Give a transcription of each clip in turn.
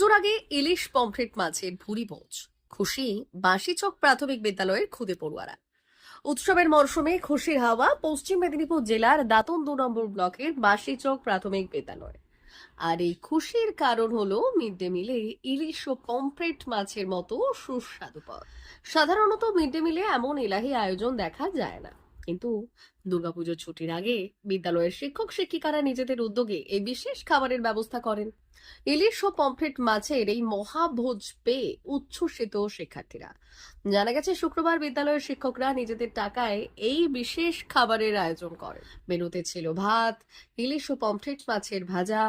পুজোর আগে ইলিশ পমফ্রেট মাছের ভুরি ভোজ, খুশি বাঁশিচক প্রাথমিক বিদ্যালয়ের খুদে পড়ুয়ারা। উৎসবের মরশুমে খুশির হাওয়া পশ্চিম মেদিনীপুর জেলার দাতন দু নম্বর ব্লকের বাঁশিচক প্রাথমিক বিদ্যালয়। আর এই খুশির কারণ হলো মিড ডে মিলে ইলিশ ও পমফ্রেট মাছের মতো সুস্বাদু পদ সাধারণত মিড ডে মিলে এমন এলাহি আয়োজন দেখা যায় না। কিন্তু দুর্গাপুজোর ছুটির আগে বিদ্যালয়ের শিক্ষক শিক্ষিকারা নিজেদের উদ্যোগে এই বিশেষ খাবারের ব্যবস্থা করেন। ইলিশ ও পমফ্রেট মাছের এই মহাভোজ পেয়ে উচ্ছ্বসিত শিক্ষার্থীরা। জানা গেছে, শুক্রবার বিদ্যালয়ের শিক্ষকরা নিজেদের টাকায় এই বিশেষ খাবারের আয়োজন করেন। মেনুতে ছিল ভাত, ইলিশ ও পমফ্রেট মাছের ভাজা,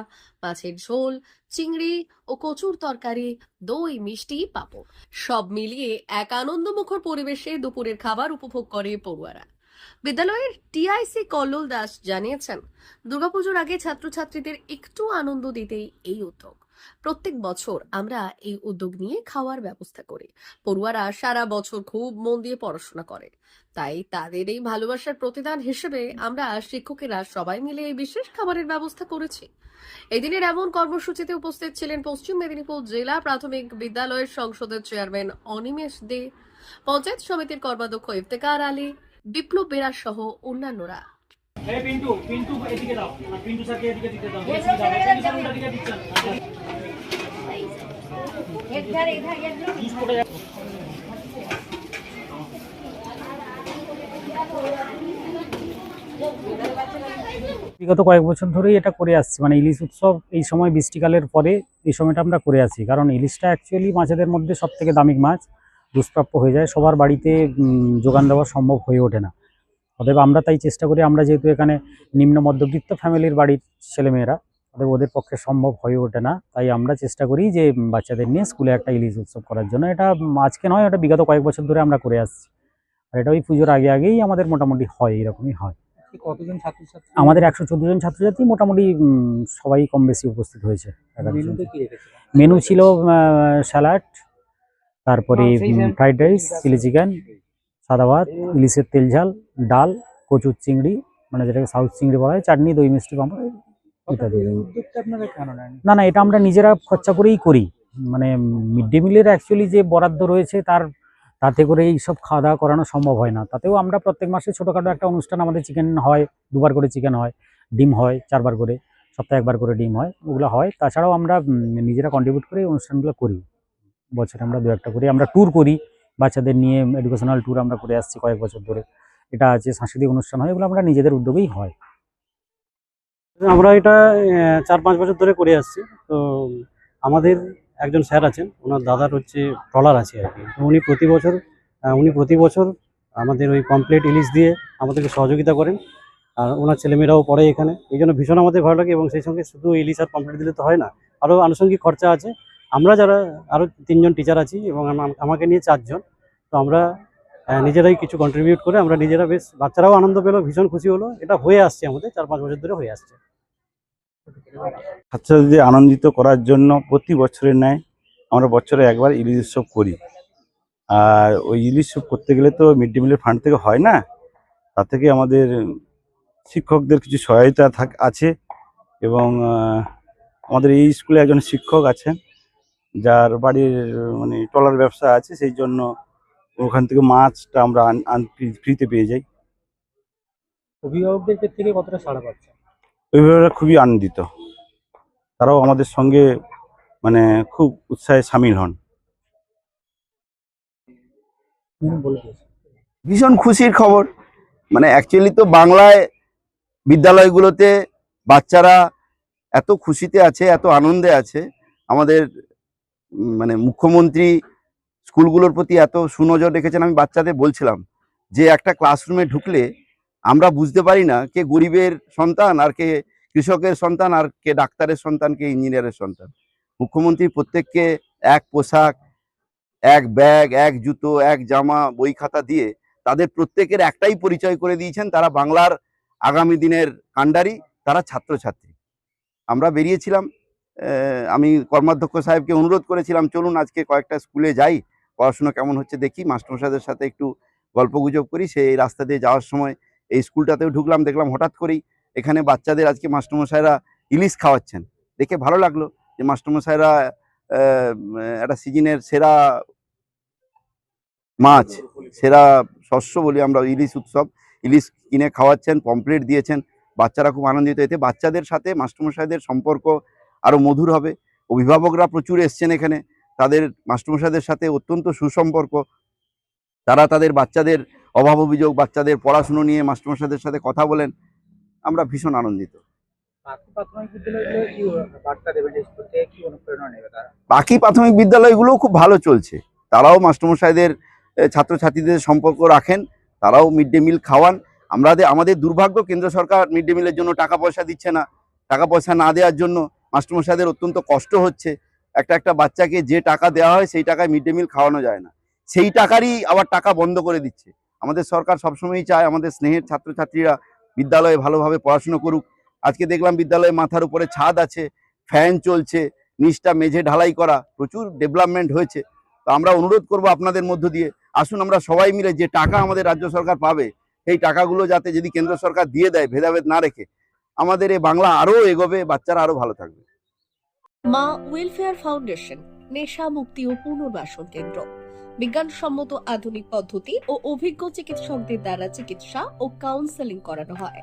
মাছের ঝোল, চিংড়ি ও কচুর তরকারি, দই, মিষ্টি, পাঁপড়। সব মিলিয়ে এক আনন্দমুখর পরিবেশে দুপুরের খাবার উপভোগ করে পড়ুয়ারা। বিদ্যালয়ের টিআইসি কল্লোল দাস জানিয়েছেন, দুর্গাপুজোর আগে ছাত্রছাত্রীদের একটু আনন্দ দিতেই এই উদ্যোগ। প্রত্যেক বছর আমরা এই উদ্যোগ নিয়ে খাওয়ার ব্যবস্থা করি। পড়ুয়ারা সারা বছর খুব মন দিয়ে পড়াশোনা করে। তাই তাদের এই ভালোবাসার প্রতিদান হিসেবে আমরা শিক্ষকেরা সবাই মিলে এই বিশেষ খাবারের ব্যবস্থা করেছি। এদিনের এমন কর্মসূচিতে উপস্থিত ছিলেন পশ্চিম মেদিনীপুর জেলা প্রাথমিক বিদ্যালয়ের সংসদের চেয়ারম্যান অনিমেষ দে, পঞ্চায়েত সমিতির কর্মাধ্যক্ষ ইফতেকার আলী বিপ্লব বেরার সহ অন্যান্যরা। বিগত কয়েক বছর ধরেই এটা করে আসছি। মানে ইলিশ উৎসব এই সময় বৃষ্টিকালের পরে এই সময়টা আমরা করে আছি কারণ ইলিশটা অ্যাকচুয়ালি মাছেদের মধ্যে সব থেকে দামি মাছ। দুষ্প্রাপ্য হয়ে যায় সবার বাড়িতে যোগান দেওয়া সম্ভব হয়ে ওঠে না। অতএব আমরা তাই চেষ্টা করি আমরা যেহেতু এখানে নিম্ন মধ্যবিত্ত ফ্যামিলির বাড়ির ছেলেমেয়েরা অতএব ওদের পক্ষে সম্ভব হয়ে ওঠে না। তাই আমরা চেষ্টা করি যে বাচ্চাদের নিয়ে স্কুলে একটা ইলিশ উৎসব করার জন্য। এটা আজকে নয় এটা বিগত কয়েক বছর ধরে আমরা করে আসছি। আর এটা ওই পুজোর আগে আগেই আমাদের মোটামুটি হয় এরকমই হয়। কতজন ছাত্রছাত্রী? আমাদের একশো চোদ্দ জন ছাত্রছাত্রী মোটামুটি সবাই কম বেশি উপস্থিত হয়েছে। মেনু ছিল স্যালাড তারপরে ফ্রাইড রাইস চিলি চিকেন সাদা ভাত ইলিশের তেল ঝাল ডাল কচুর চিংড়ি মানে যেটাকে সাউথ চিংড়ি বলা হয় চাটনি দই মিষ্টি পাঁপড় ইত্যাদি। না না এটা আমরা নিজেরা খরচা করেই করি। মানে মিড ডে মিলের অ্যাকচুয়ালি যে বরাদ্দ রয়েছে তার তাতে করে এই সব খাওয়া দাওয়া করানো সম্ভব হয় না। তাতেও আমরা প্রত্যেক মাসে ছোটোখাটো একটা অনুষ্ঠান আমাদের চিকেন হয় দুবার করে চিকেন হয় ডিম হয় চারবার করে সপ্তাহে একবার করে ডিম হয় ওগুলো হয়। তাছাড়াও আমরা নিজেরা কন্ট্রিবিউট করে এই অনুষ্ঠানগুলো করি। বছরে আমরা দু একটা করি। আমরা ট্যুর করি, বাচ্চাদের নিয়ে এডুকেশনাল ট্যুর আমরা করে আসছি কয়েক বছর ধরে। এটা আছে সাংস্কৃতিক অনুষ্ঠান হয়, এগুলো আমরা নিজেদের উদ্যোগেই হয়। আমরা এটা চার পাঁচ বছর ধরে করে আসছি। তো আমাদের একজন স্যার আছেন, ওনার দাদার হচ্ছে ট্রলার আছে আর কি। উনি প্রতি বছর উনি প্রতি বছর আমাদের ওই কমপ্লিট ইলিশ দিয়ে আমাদেরকে সহযোগিতা করেন। আর ওনার ছেলেমেয়েরাও পড়ে এখানে। এই জন্য ভীষণ আমাদের ভালো লাগে এবং সেই সঙ্গে শুধু ইলিশ আর কমপ্লিট দিলে তো হয় না, আরও আনুষঙ্গিক খরচা আছে। আমরা যারা আরও তিনজন টিচার আছি এবং আমা- আমাকে নিয়ে চারজন, তো আমরা নিজেরাই কিছু কন্ট্রিবিউট করে আমরা নিজেরা বেশ বাচ্চারাও আনন্দ পেল, ভীষণ খুশি হলো। এটা হয়ে আসছে আমাদের, চার পাঁচ বছর ধরে হয়ে আসছে। ছাত্রছাত্রীদের আনন্দিত করার জন্য প্রতি বছরের ন্যায় আমরা বছরে একবার ইলিশ উৎসব করি। আর ওই ইলিশ উৎসব করতে গেলে তো মিড ডে মিলের ফান্ড থেকে হয় না তা থেকে আমাদের শিক্ষকদের কিছু সহায়তা থাক, আছে এবং আমাদের এই স্কুলে একজন শিক্ষক আছেন যার বাড়ির মানে ট্রলার ব্যবসা আছে সেই জন্য ওখান থেকে মাছটা আমরা আন- আন ফ্রিতে পেয়ে যাই। অভিভাবকদের ক্ষেত্রে থেকে কতটা সাড়া পাচ্ছে? অভিভাবকরা খুবই আনন্দিত। তারাও আমাদের সঙ্গে মানে খুব উৎসাহে সামিল হন। বলে ভীষণ খুশির খবর। মানে অ্যাকচুয়ালি তো বাংলায় বিদ্যালয়গুলোতে বাচ্চারা এত খুশিতে আছে এত আনন্দে আছে। আমাদের মানে মুখ্যমন্ত্রী স্কুলগুলোর প্রতি এত সুনজর রেখেছেন আমি বাচ্চাদের বলছিলাম যে একটা ক্লাসরুমে ঢুকলে আমরা বুঝতে পারি না কে গরিবের সন্তান আর কে কৃষকের সন্তান আর কে ডাক্তারের সন্তান, কে ইঞ্জিনিয়ারের সন্তান। মুখ্যমন্ত্রী প্রত্যেককে এক পোশাক, এক ব্যাগ, এক জুতো, এক জামা, বই খাতা দিয়ে তাদের প্রত্যেকের একটাই পরিচয় করে দিয়েছেন। তারা বাংলার আগামী দিনের কাণ্ডারি তারা ছাত্রছাত্রী। আমরা বেরিয়েছিলাম আমি কর্মাধ্যক্ষ সাহেবকে অনুরোধ করেছিলাম, চলুন আজকে কয়েকটা স্কুলে যাই, পড়াশোনা কেমন হচ্ছে দেখি, মাস্টারমশাইদের সাথে একটু গল্পগুজব করি, সেই রাস্তা দিয়ে যাওয়ার সময় এই স্কুলটাতেও ঢুকলাম, দেখলাম হঠাৎ করেই এখানে বাচ্চাদের আজকে মাস্টারমশাইরা ইলিশ খাওয়াচ্ছেন। দেখে ভালো লাগল যে মাস্টারমশাইরা একটা সিজনের সেরা মাছ, সেরা শস্য বলি আমরা, ইলিশ উৎসব, ইলিশ কিনে খাওয়াচ্ছেন পমপ্লেট দিয়েছেন, বাচ্চারা খুব আনন্দিত। এতে বাচ্চাদের সাথে মাস্টারমশাইদের সম্পর্ক আরও মধুর হবে। অভিভাবকরা প্রচুর এসছেন এখানে। তাদের মাস্টারমশাইদের সাথে অত্যন্ত সুসম্পর্ক। তারা তাদের বাচ্চাদের অভাব অভিযোগ বাচ্চাদের পড়াশুনো নিয়ে মাস্টারমশাইদের সাথে কথা বলেন। আমরা ভীষণ আনন্দিত। বাকি প্রাথমিক বিদ্যালয়গুলো খুব ভালো চলছে। তারাও মাস্টারমশাইদের ছাত্রছাত্রীদের সম্পর্ক রাখেন। তারাও মিড ডে মিল খাওয়ান। আমাদের আমাদের দুর্ভাগ্য কেন্দ্র সরকার মিড ডে মিলের জন্য টাকা পয়সা দিচ্ছে না। টাকা পয়সা না দেওয়ার জন্য মাস্টারমশাইদের অত্যন্ত কষ্ট হচ্ছে। একটা একটা বাচ্চাকে যে টাকা দেওয়া হয় সেই টাকায় মিড ডে মিল খাওয়ানো যায় না। সেই টাকারই আবার টাকা বন্ধ করে দিচ্ছে। আমাদের সরকার সবসময়ই চায় আমাদের স্নেহের ছাত্রছাত্রীরা বিদ্যালয়ে ভালোভাবে পড়াশুনো করুক। আজকে দেখলাম বিদ্যালয়ে মাথার উপরে ছাদ আছে, ফ্যান চলছে, নিচটা মেঝে ঢালাই করা, প্রচুর ডেভেলপমেন্ট হয়েছে। তো আমরা অনুরোধ করব আপনাদের মধ্য দিয়ে, আসুন আমরা সবাই মিলে যে টাকা আমাদের রাজ্য সরকার পাবে, সেই টাকাগুলো যাতে যদি কেন্দ্র সরকার দিয়ে দেয়, ভেদাভেদ না রেখে আমাদের এই বাংলা আরও এগোবে, বাচ্চারা আরও ভালো থাকবে। মা ওয়েলফেয়ার ফাউন্ডেশন, নেশা মুক্তি ও পুনর্বাসন কেন্দ্র। বিজ্ঞানসম্মত আধুনিক পদ্ধতি ও অভিজ্ঞ চিকিৎসকদের দ্বারা চিকিৎসা ও কাউন্সেলিং করানো হয়।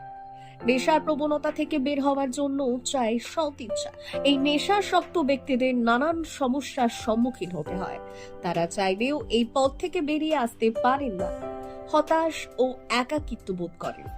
নেশার প্রবণতা থেকে বের হওয়ার জন্য চাই সৎ ইচ্ছা এই নেশাসক্ত ব্যক্তিদের নানান সমস্যার সম্মুখীন হতে হয়। তারা চাইলেও এই পথ থেকে বেরিয়ে আসতে পারেন না। হতাশ ও একাকিত্ব বোধ করেন।